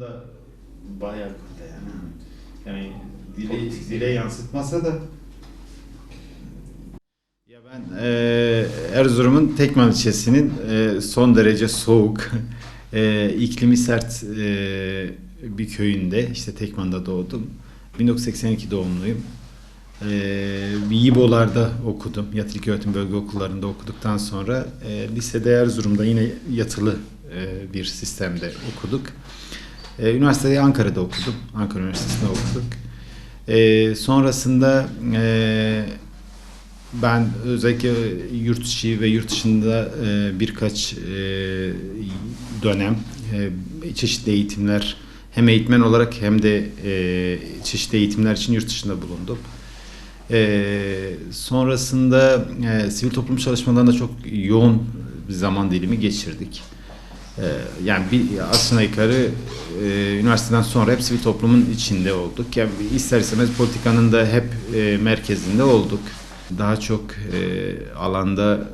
da bayağı kötü yani. Yani dile, dile yansıtmasa da ya ben e, Erzurum'un Tekman ilçesinin e, son derece soğuk, e, iklimi sert e, bir köyünde, işte Tekman'da doğdum. 1982 doğumluyum. E, Yibolar'da okudum. Yatılı Öğretim Bölge Okullarında okuduktan sonra e, lisede Erzurum'da yine yatılı e, bir sistemde okuduk. E, üniversiteyi Ankara'da okudum. Ankara Üniversitesi'nde okuduk. E, sonrasında e, ben özellikle yurt içi ve yurt dışında e, birkaç e, dönem e, çeşitli eğitimler hem eğitmen olarak hem de e, çeşitli eğitimler için yurt dışında bulundum. E, sonrasında e, sivil toplum çalışmalarında çok yoğun bir zaman dilimi geçirdik. E, yani bir aslına yukarı e, üniversiteden sonra hep sivil toplumun içinde olduk. Yani ister istemez politikanın da hep e, merkezinde olduk. Daha çok e, alanda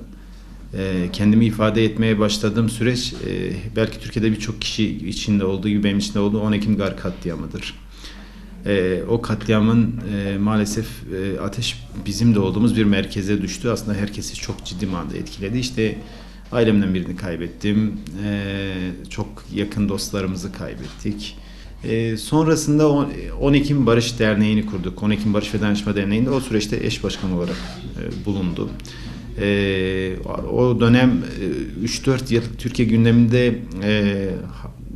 e, kendimi ifade etmeye başladığım süreç e, belki Türkiye'de birçok kişi içinde olduğu gibi benim içinde olduğu 10 Ekim Gar katliamıdır. E, o katliamın e, maalesef e, ateş bizim de olduğumuz bir merkeze düştü. Aslında herkesi çok ciddi manada etkiledi. İşte ailemden birini kaybettim. E, çok yakın dostlarımızı kaybettik. E, sonrasında on- 10 Ekim Barış Derneği'ni kurduk. 10 Ekim Barış ve Dayanışma Derneği'nde o süreçte eş başkan olarak e, bulundum. E, o dönem e, 3-4 yıl Türkiye gündeminde e,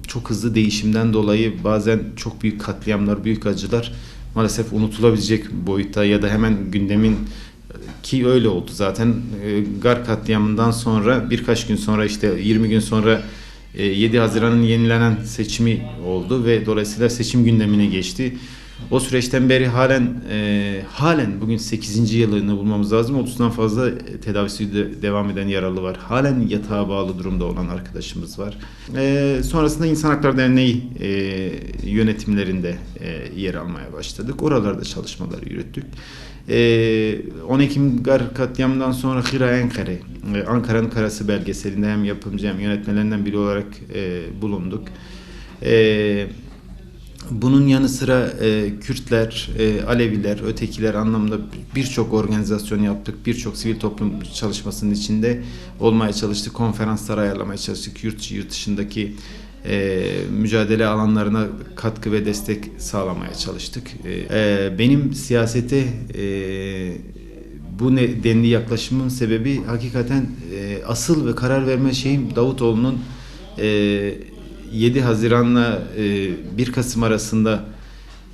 çok hızlı değişimden dolayı bazen çok büyük katliamlar, büyük acılar maalesef unutulabilecek boyutta ya da hemen gündemin ki öyle oldu zaten e, Gar katliamından sonra birkaç gün sonra işte 20 gün sonra e, 7 Haziran'ın yenilenen seçimi oldu ve dolayısıyla seçim gündemine geçti. O süreçten beri halen e, halen bugün 8. yılını bulmamız lazım. 30'dan fazla tedavisi de devam eden yaralı var. Halen yatağa bağlı durumda olan arkadaşımız var. E, sonrasında İnsan Hakları Derneği e, yönetimlerinde e, yer almaya başladık. Oralarda çalışmaları yürüttük. E, 10 Ekim Gar katliamından sonra Hira Enkare, Ankara'nın Karası belgeselinde hem yapımcı hem yönetmelerinden biri olarak e, bulunduk. E, bunun yanı sıra e, Kürtler, e, Aleviler, ötekiler anlamında birçok organizasyon yaptık. Birçok sivil toplum çalışmasının içinde olmaya çalıştık. Konferanslar ayarlamaya çalıştık. Yurt yurt dışındaki e, mücadele alanlarına katkı ve destek sağlamaya çalıştık. E, e, benim siyasete e, bu nedenli yaklaşımın sebebi hakikaten e, asıl ve karar verme şeyim Davutoğlu'nun e, 7 Haziran'la e, 1 Kasım arasında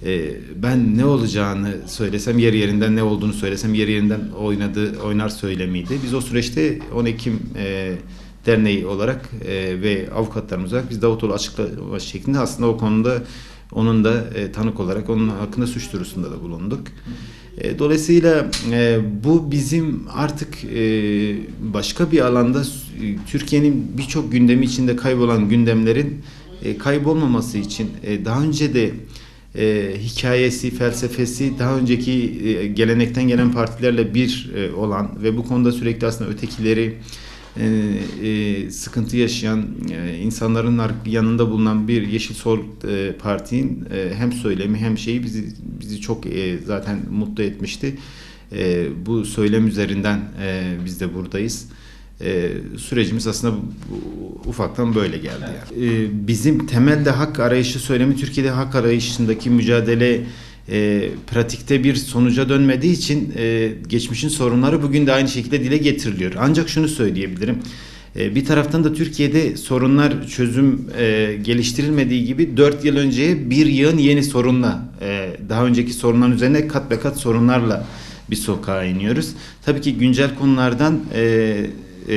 e, ben ne olacağını söylesem yer yerinden ne olduğunu söylesem yer yerinden oynadı oynar söylemiydi. Biz o süreçte 10 Ekim e, derneği olarak e, ve avukatlarımız olarak biz Davutoğlu açıklama şeklinde aslında o konuda onun da e, tanık olarak onun hakkında suç duyurusunda da bulunduk. E, dolayısıyla e, bu bizim artık e, başka bir alanda e, Türkiye'nin birçok gündemi içinde kaybolan gündemlerin e, kaybolmaması için e, daha önce de e, hikayesi, felsefesi daha önceki e, gelenekten gelen partilerle bir e, olan ve bu konuda sürekli aslında ötekileri e, e, sıkıntı yaşayan e, insanların ar- yanında bulunan bir Yeşil Sol e, Parti'nin e, hem söylemi hem şeyi bizi bizi çok e, zaten mutlu etmişti. E, bu söylem üzerinden e, biz de buradayız. E, sürecimiz aslında ufaktan böyle geldi. Yani. E, bizim temelde hak arayışı söylemi Türkiye'de hak arayışındaki mücadele e, pratikte bir sonuca dönmediği için e, geçmişin sorunları bugün de aynı şekilde dile getiriliyor. Ancak şunu söyleyebilirim. E, bir taraftan da Türkiye'de sorunlar çözüm e, geliştirilmediği gibi 4 yıl önceye bir yığın yeni sorunla e, daha önceki sorunların üzerine kat be kat sorunlarla bir sokağa iniyoruz. Tabii ki güncel konulardan e, e,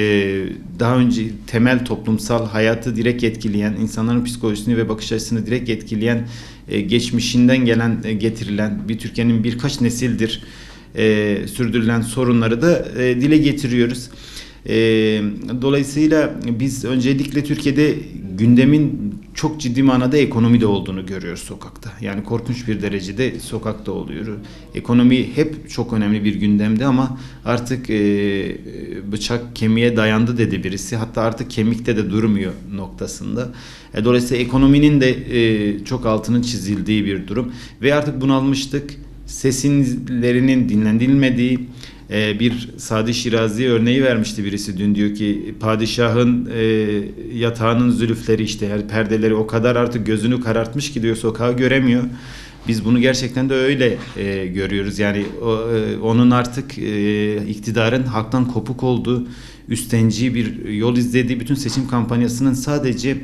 daha önce temel toplumsal hayatı direkt etkileyen, insanların psikolojisini ve bakış açısını direkt etkileyen, geçmişinden gelen, e, getirilen bir Türkiye'nin birkaç nesildir e, sürdürülen sorunları da e, dile getiriyoruz. E, dolayısıyla biz öncelikle Türkiye'de gündemin çok ciddi manada ekonomi de olduğunu görüyoruz sokakta. Yani korkunç bir derecede sokakta oluyor. Ekonomi hep çok önemli bir gündemde ama artık e, bıçak kemiğe dayandı dedi birisi. Hatta artık kemikte de durmuyor noktasında. E, dolayısıyla ekonominin de e, çok altının çizildiği bir durum. Ve artık bunalmıştık. Sesinlerinin dinlenilmediği e, bir Sadi Şirazi örneği vermişti birisi dün diyor ki padişahın e, yatağının zülüfleri işte yani perdeleri o kadar artık gözünü karartmış ki diyor sokağı göremiyor. Biz bunu gerçekten de öyle e, görüyoruz. Yani o, e, onun artık e, iktidarın halktan kopuk olduğu, üstenci bir yol izlediği bütün seçim kampanyasının sadece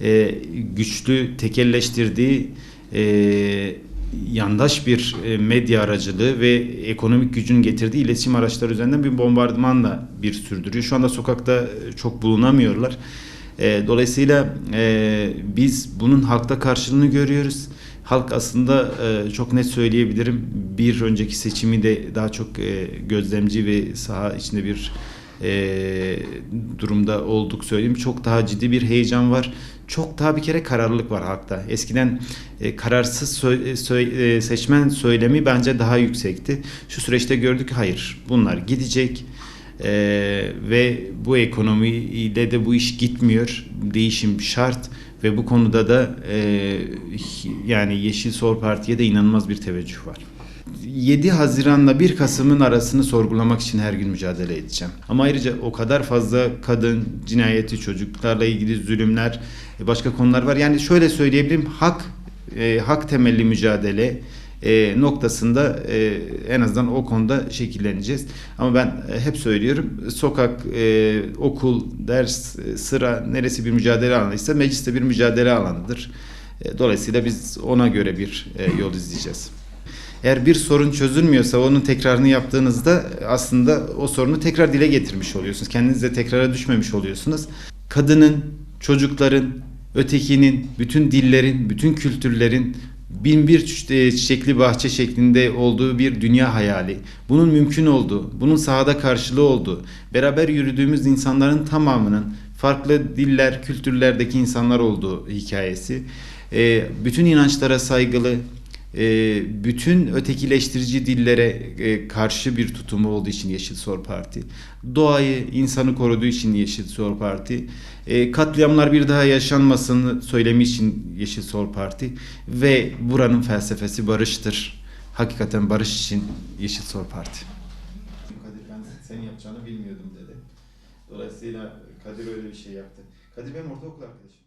e, güçlü, tekelleştirdiği e, yandaş bir e, medya aracılığı ve ekonomik gücün getirdiği iletişim araçları üzerinden bir bombardımanla bir sürdürüyor. Şu anda sokakta e, çok bulunamıyorlar. E, Dolayısıyla biz bunun halkta karşılığını görüyoruz. Halk aslında çok net söyleyebilirim bir önceki seçimi de daha çok gözlemci ve saha içinde bir durumda olduk söyleyeyim. Çok daha ciddi bir heyecan var. Çok daha bir kere kararlılık var halkta. Eskiden e, kararsız sö- e, sö- e, seçmen söylemi bence daha yüksekti. Şu süreçte gördük hayır bunlar gidecek. E, ve bu ekonomiyle de bu iş gitmiyor. Değişim şart ve bu konuda da e, yani Yeşil Sol Parti'ye de inanılmaz bir teveccüh var. 7 Haziran'la 1 Kasım'ın arasını sorgulamak için her gün mücadele edeceğim. Ama ayrıca o kadar fazla kadın cinayeti, çocuklarla ilgili zulümler, e, başka konular var. Yani şöyle söyleyebilirim, hak e, hak temelli mücadele e, noktasında e, en azından o konuda şekilleneceğiz. Ama ben e, hep söylüyorum, sokak, e, okul, ders, e, sıra neresi bir mücadele alanıysa meclis de bir mücadele alanıdır. Dolayısıyla biz ona göre bir yol izleyeceğiz. Eğer bir sorun çözülmüyorsa onun tekrarını yaptığınızda aslında o sorunu tekrar dile getirmiş oluyorsunuz. Kendiniz de tekrara düşmemiş oluyorsunuz. Kadının, çocukların, ötekinin, bütün dillerin, bütün kültürlerin bin bir çi- çiçekli bahçe şeklinde olduğu bir dünya hayali. Bunun mümkün olduğu, bunun sahada karşılığı olduğu, beraber yürüdüğümüz insanların tamamının farklı diller, kültürlerdeki insanlar olduğu hikayesi. Ee, bütün inançlara saygılı, e, bütün ötekileştirici dillere e, karşı bir tutumu olduğu için Yeşil Sol Parti, doğayı, insanı koruduğu için Yeşil Sol Parti, e, katliamlar bir daha yaşanmasını söylemi için Yeşil Sol Parti ve buranın felsefesi barıştır. Hakikaten barış için Yeşil Sol Parti. Kadir ben senin yapacağını bilmiyordum dedi. Dolayısıyla Kadir öyle bir şey yaptı. Kadir benim ortaokul arkadaşım.